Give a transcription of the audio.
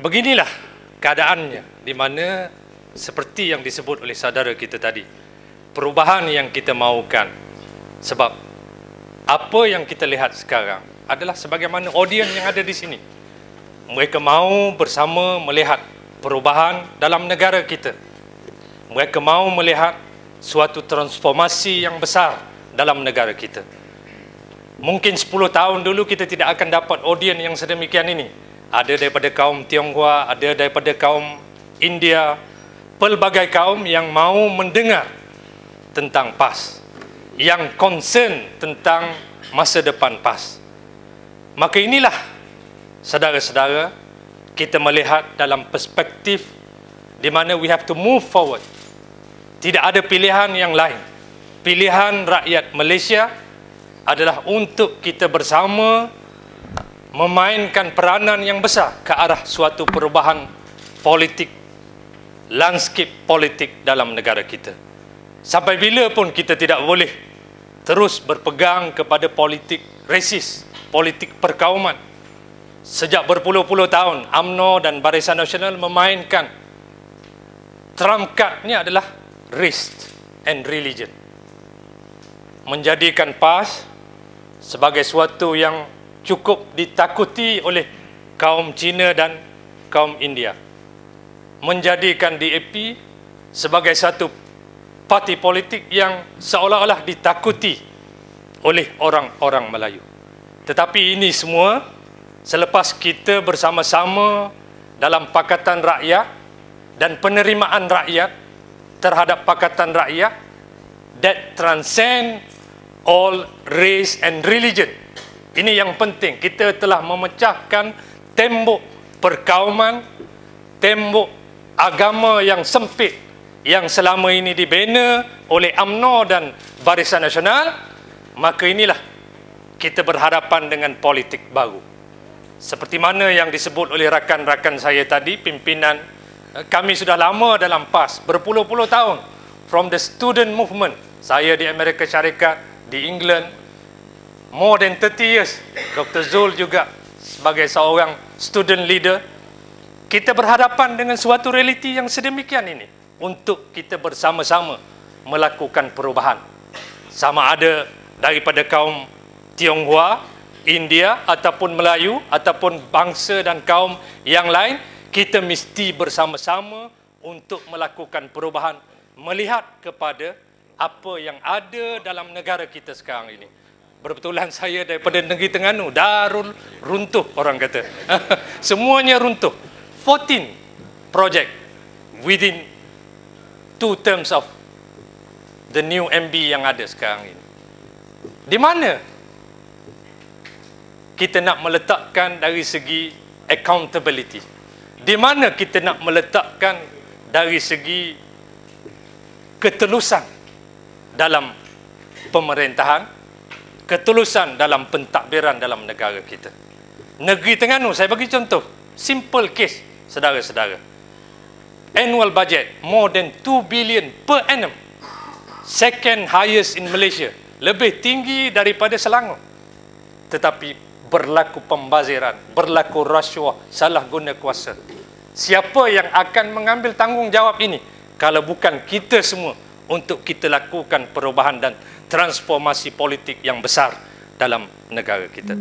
beginilah keadaannya di mana seperti yang disebut oleh saudara kita tadi perubahan yang kita mahukan sebab apa yang kita lihat sekarang adalah sebagaimana audiens yang ada di sini. Mereka mahu bersama melihat perubahan dalam negara kita. Mereka mahu melihat suatu transformasi yang besar dalam negara kita. Mungkin 10 tahun dulu kita tidak akan dapat audiens yang sedemikian ini ada daripada kaum Tionghoa, ada daripada kaum India, pelbagai kaum yang mahu mendengar tentang PAS, yang concern tentang masa depan PAS. Maka inilah, saudara-saudara, kita melihat dalam perspektif di mana we have to move forward. Tidak ada pilihan yang lain. Pilihan rakyat Malaysia adalah untuk kita bersama memainkan peranan yang besar ke arah suatu perubahan politik, landscape politik dalam negara kita. Sampai bila pun kita tidak boleh terus berpegang kepada politik resis, politik perkauman. Sejak berpuluh-puluh tahun, AMNO dan Barisan Nasional memainkan trump cardnya adalah race and religion. Menjadikan PAS sebagai suatu yang cukup ditakuti oleh kaum Cina dan kaum India. Menjadikan DAP sebagai satu parti politik yang seolah-olah ditakuti oleh orang-orang Melayu. Tetapi ini semua selepas kita bersama-sama dalam Pakatan Rakyat dan penerimaan rakyat terhadap Pakatan Rakyat that transcend all race and religion ini yang penting. Kita telah memecahkan tembok perkauman, tembok agama yang sempit yang selama ini dibina oleh AMNO dan Barisan Nasional. Maka inilah kita berhadapan dengan politik baru. Seperti mana yang disebut oleh rakan-rakan saya tadi, pimpinan eh, kami sudah lama dalam PAS, berpuluh-puluh tahun. From the student movement, saya di Amerika Syarikat, di England, more than 30 years Dr. Zul juga sebagai seorang student leader kita berhadapan dengan suatu realiti yang sedemikian ini untuk kita bersama-sama melakukan perubahan sama ada daripada kaum Tionghoa, India ataupun Melayu ataupun bangsa dan kaum yang lain kita mesti bersama-sama untuk melakukan perubahan melihat kepada apa yang ada dalam negara kita sekarang ini berbetulan saya daripada negeri Terengganu darul runtuh orang kata. Semuanya runtuh. 14 project within two terms of the new MB yang ada sekarang ini. Di mana kita nak meletakkan dari segi accountability? Di mana kita nak meletakkan dari segi ketelusan dalam pemerintahan ketulusan dalam pentadbiran dalam negara kita. Negeri Terengganu, saya bagi contoh. Simple case, saudara-saudara. Annual budget, more than 2 billion per annum. Second highest in Malaysia. Lebih tinggi daripada Selangor. Tetapi berlaku pembaziran, berlaku rasuah, salah guna kuasa. Siapa yang akan mengambil tanggungjawab ini? Kalau bukan kita semua untuk kita lakukan perubahan dan transformasi politik yang besar dalam negara kita.